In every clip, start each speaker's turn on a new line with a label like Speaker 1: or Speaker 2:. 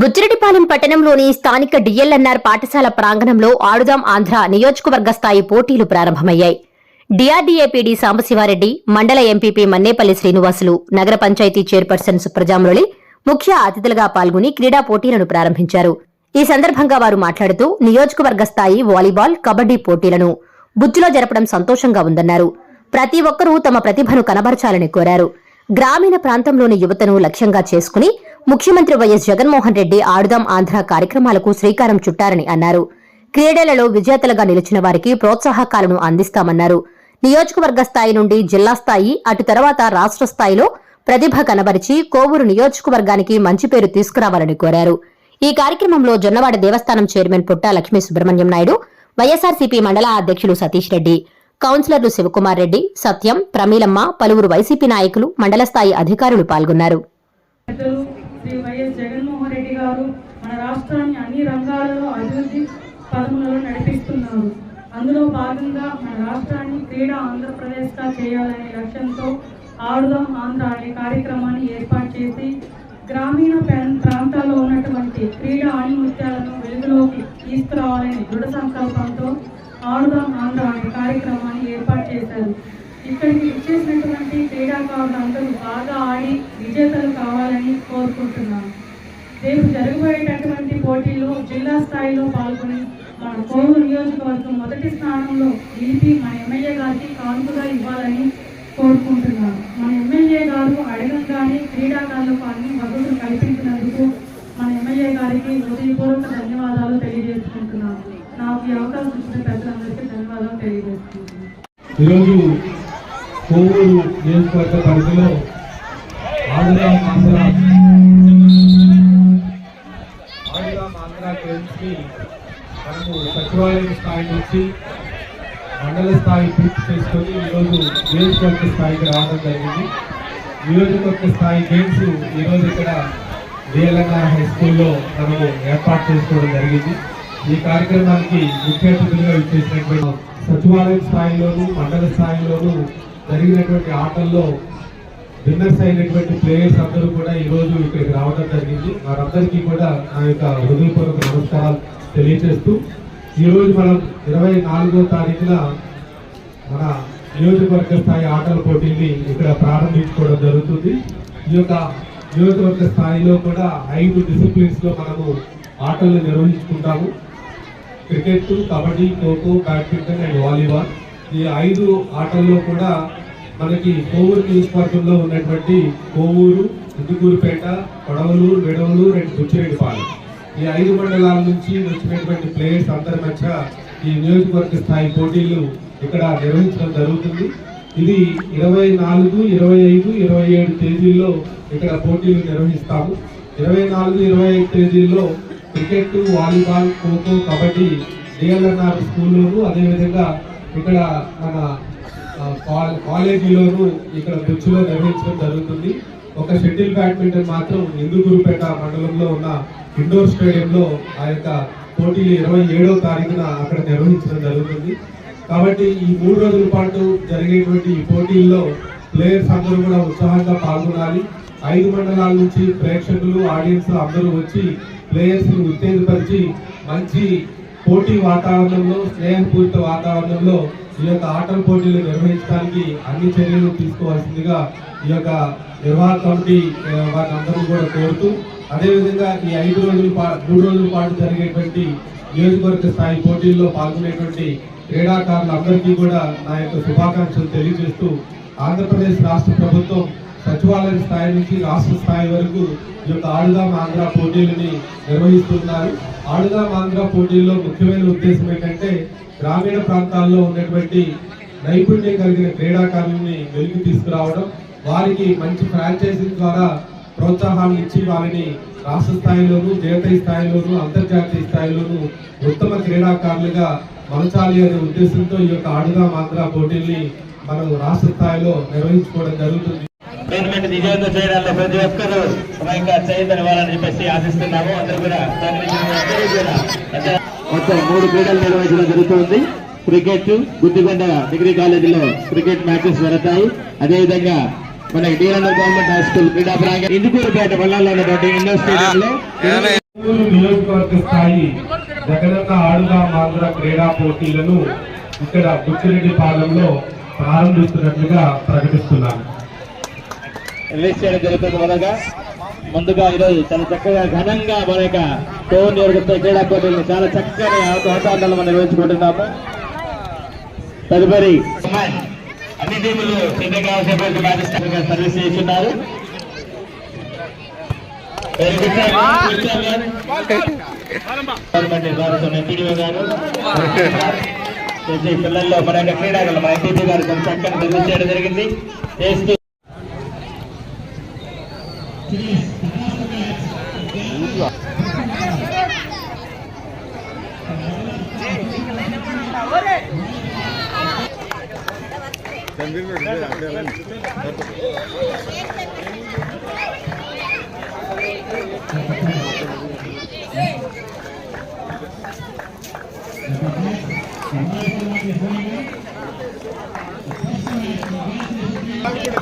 Speaker 1: బుజ్జిరెడ్డిపాలెం పట్టణంలోని స్థానిక డిఎల్ఎన్ఆర్ పాఠశాల ప్రాంగణంలో ఆడుదాం ఆంధ్ర నియోజకవర్గ స్థాయి పోటీలు ప్రారంభమయ్యాయి. డిఆర్డీఏపీడీ సాంబశివారెడ్డి మండల ఎంపీపీ మన్నేపల్లి శ్రీనివాసులు నగర పంచాయతీ చైర్పర్సన్ సుప్రజామురళి ముఖ్య అతిథులుగా పాల్గొని క్రీడా పోటీలను ప్రారంభించారు. ఈ సందర్భంగా వారు మాట్లాడుతూ నియోజకవర్గ స్థాయి వాలీబాల్ కబడ్డీ పోటీలను బుజ్జిలో జరపడం సంతోషంగా ఉందన్నారు. ప్రతి ఒక్కరూ తమ ప్రతిభను కనబరచాలని కోరారు. గ్రామీణ ప్రాంతంలోని యువతను లక్ష్యంగా చేసుకుని ముఖ్యమంత్రి వైఎస్ జగన్మోహన్ రెడ్డి ఆడుదాం ఆంధ్ర కార్యక్రమాలకు శ్రీకారం చుట్టారని అన్నారు. క్రీడలలో విజేతలుగా నిలిచిన వారికి ప్రోత్సాహకాలను అందిస్తామన్నారు. నియోజకవర్గ స్థాయి నుండి జిల్లా స్థాయి అటు తర్వాత రాష్ట్ర స్థాయిలో ప్రతిభ కనబరిచి కోవూరు నియోజకవర్గానికి మంచి పేరు తీసుకురావాలని కోరారు. ఈ కార్యక్రమంలో జొన్నవాడ దేవస్థానం చైర్మన్ పుట్ట లక్ష్మీ సుబ్రహ్మణ్యం నాయుడు వైఎస్ఆర్సీపీ మండల అధ్యక్షులు సతీష్ రెడ్డి కౌన్సిలర్లు శివకుమార్ రెడ్డి సత్యం ప్రమీలమ్మ పలువురు వైసీపీ నాయకులు మండల స్థాయి అధికారులు పాల్గొన్నారు.
Speaker 2: శ్రీ వైఎస్ జగన్మోహన్ రెడ్డి గారు మన రాష్ట్రాన్ని అన్ని రంగాలలో అభివృద్ధి పదములలో నడిపిస్తున్నారు. అందులో భాగంగా మన రాష్ట్రాన్ని క్రీడా ఆంధ్రప్రదేశ్గా చేయాలనే లక్ష్యంతో ఆడుదాం ఆంధ్ర అనే కార్యక్రమాన్ని ఏర్పాటు చేసి గ్రామీణ ప్రాంతాల్లో ఉన్నటువంటి క్రీడా ఆణిముత్యాలను వెలుగులోకి తీసుకురావాలనే దృఢ సంకల్పంతో ఆడుదాం ఆంధ్ర అనే కార్యక్రమాన్ని ఏర్పాటు చేశారు. ఇక్కడికి ఇచ్చేసినటువంటి క్రీడాకారులు అందరూ బాగా ఆడి విజేతలు కావాలని కోరుకుంటున్నాను రేపు జరగబోయేటటువంటి పోటీల్లో జిల్లా స్థాయిలో పాల్గొని మన కోరు నియోజకవర్గం మొదటి స్థానంలో నిలిపి మన ఎమ్మెల్యే గారికి కానుకగా ఇవ్వాలని కోరుకుంటున్నాను మన ఎమ్మెల్యే గారు అడగంగానే క్రీడాకారులకు అన్ని వసతులు కల్పించినందుకు మన ఎమ్మెల్యే గారికి హృదయపూర్వక ధన్యవాదాలు తెలియజేసుకుంటున్నాను నాకు ఈ అవకాశం ఇచ్చిన పెద్దలందరికీ ధన్యవాదాలు తెలియజేసుకుంటున్నాను
Speaker 3: ఈరోజు కోవూరు నియోజకవర్గ పరిధిలో ఆంధ్ర ఆంధ్ర ఆంధ్ర ఆంధ్ర గేమ్స్కి మనము సచివాలయం స్థాయి నుంచి మండల స్థాయి పూర్తి చేసుకొని ఈరోజు నియోజకవర్గ స్థాయికి రావడం జరిగింది. నియోజకవర్గ స్థాయి గేమ్స్ ఈరోజు ఇక్కడ డిఎల్ఎన్ఆర్ హై స్కూల్లో మనము ఏర్పాటు చేసుకోవడం జరిగింది. ఈ కార్యక్రమానికి ముఖ్య అతిథులుగా ఇచ్చేసినటువంటి సచివాలయం స్థాయిలోను మండల స్థాయిలోను జరిగినటువంటి ఆటల్లో విన్నర్స్ అయినటువంటి ప్లేయర్స్ అందరూ కూడా ఈ రోజు ఇక్కడికి రావడం జరిగింది. వారందరికీ కూడా నా యొక్క హృదయపూర్వక నమస్కారాలు తెలియజేస్తూ ఈరోజు మనం ఇరవై నాలుగో తారీఖున మన నియోజకవర్గ స్థాయి ఆటల పోటీని ఇక్కడ ప్రారంభించుకోవడం జరుగుతుంది. ఈ యొక్క నియోజకవర్గ స్థాయిలో కూడా ఐదు డిసిప్లిన్స్లో మనము ఆటలు నిర్వహించుకుంటాము. Cricket kabaddi kho kho badminton and volleyball ఈ ఐదు ఆటల్లో కూడా మనకి కోవూరు నియోజకవర్గంలో ఉన్నటువంటి కోవూరు ఇందుకూరుపేట కొడవలూరు విడవలూరు అండ్ బుచ్చిరెడ్డిపాలెం. ఈ ఐదు మండలాల నుంచి వచ్చినటువంటి ప్లేయర్స్ అందరి మధ్య ఈ నియోజకవర్గ స్థాయి పోటీలు ఇక్కడ నిర్వహించడం జరుగుతుంది. ఇది ఇరవై నాలుగు ఇరవై ఐదు ఇరవై ఏడు తేదీల్లో ఇక్కడ పోటీలు నిర్వహిస్తాము. ఇరవై నాలుగు ఇరవై ఐదు తేదీల్లో cricket volleyball kho kho kabaddi DLNR స్కూల్లోను అదేవిధంగా ఇక్కడ మన కాలేజీలోను ఇక్కడ బుచ్చులో నిర్వహించడం జరుగుతుంది. ఒక షటిల్ బ్యాడ్మింటన్ మాత్రం ఇందుగురుపేట మండలంలో ఉన్న ఇండోర్ స్టేడియంలో ఆ యొక్క పోటీలు ఇరవై ఏడవ తారీఖున అక్కడ నిర్వహించడం జరుగుతుంది. కాబట్టి ఈ మూడు రోజుల పాటు జరిగేటువంటి ఈ పోటీల్లో ప్లేయర్స్ అందరూ కూడా ఉత్సాహంగా పాల్గొనాలి. ఐదు మండలాల నుంచి ప్రేక్షకులు ఆడియన్స్ అందరూ వచ్చి ప్లేయర్స్ని ఉత్తేజపరిచి మంచి పోటీ వాతావరణంలో స్నేహపూరిత వాతావరణంలో ఈ యొక్క ఆటల పోటీలు నిర్వహించడానికి అన్ని చర్యలు తీసుకోవాల్సిందిగా ఈ యొక్క నిర్వాహక కమిటీ ఆ, వారిని కూడా కోరుతూ అదేవిధంగా ఈ ఐదు రోజుల పా- మూడు రోజుల పాటు జరిగేటువంటి నియోజకవర్గ స్థాయి పోటీల్లో పాల్గొనేటువంటి క్రీడాకారులందరికీ కూడా నా యొక్క శుభాకాంక్షలు తెలియజేస్తూ ఆంధ్రప్రదేశ్ రాష్ట్ర ప్రభుత్వం సచివాలయ స్థాయి నుంచి రాష్ట్ర స్థాయి వరకు ఈ యొక్క ఆడుదాం ఆంధ్ర పోటీలని నిర్వహిస్తున్నారు. ఆడుదాం ఆంధ్ర పోటీల్లో ముఖ్యమైన ఉద్దేశం ఏంటంటే గ్రామీణ ప్రాంతాల్లో ఉన్నటువంటి నైపుణ్యం కలిగిన క్రీడాకారులని వెలికి తీసుకురావడం వారికి మంచి ఫ్రాంచైజీ ద్వారా ప్రోత్సాహాన్ని ఇచ్చి వారిని రాష్ట్ర స్థాయిలోను జాతీయ స్థాయిలోను అంతర్జాతీయ స్థాయిలోనూ ఉత్తమ క్రీడాకారులుగా మలచాలి అనే ఉద్దేశంతో ఈ యొక్క ఆడుదాం ఆంధ్ర పోటీల్ని మనం రాష్ట్ర స్థాయిలో నిర్వహించుకోవడం జరుగుతుంది.
Speaker 4: గవర్నమెంట్ విజయంతో చేయడంలో ప్రతి ఒక్కరూ ఇంకా చేయదని వాళ్ళని చెప్పేసి ఆశిస్తున్నాము. అందరూ కూడా సహకరించిన అందరూ కూడా అంటే మొత్తం మూడు క్రీడలు నిర్వహించడం జరుగుతుంది. క్రికెట్ గుద్దిగొండ డిగ్రీ కాలేజీలో క్రికెట్ మ్యాచెస్ జరుగుతాయి. అదేవిధంగా మనకి డిఎన్ఆర్ గవర్నమెంట్ హై స్కూల్ క్రీడా ప్రాంగణం ఇందుకూరుపేట మండలంలో ఉన్నటువంటి ఇండోర్ స్టేడియంలో
Speaker 3: నియోజకవర్గ స్థాయి జగనన్న ఆడుగా మాంధ్ర క్రీడా పోటీలను ఇక్కడ బుచ్చిరెడ్డి పాలెంలో ప్రారంభిస్తున్నట్లుగా ప్రకటిస్తున్నాను
Speaker 4: రిలీజ్ చేయడం జరుగుతుంది మొదలుగా ముందుగా ఈరోజు చాలా చక్కగా ఘనంగా మన యొక్క టోన్ నియోజకవర్గ క్రీడా పోటీలను చాలా చక్కని అవకాశాలను మనం నిర్వహించుకుంటున్నాము. తదుపరి అన్ని టీములు సిద్ధంగా సర్వీస్ చేస్తున్నారు. పిల్లల్లో మన యొక్క క్రీడాకారులు మన ఎంపీపీ గారు చక్కని సర్వీస్ చేయడం జరిగింది. చేస్తూ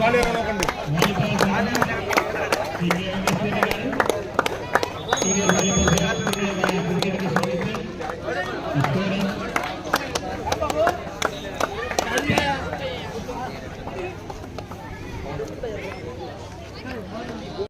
Speaker 4: Vale,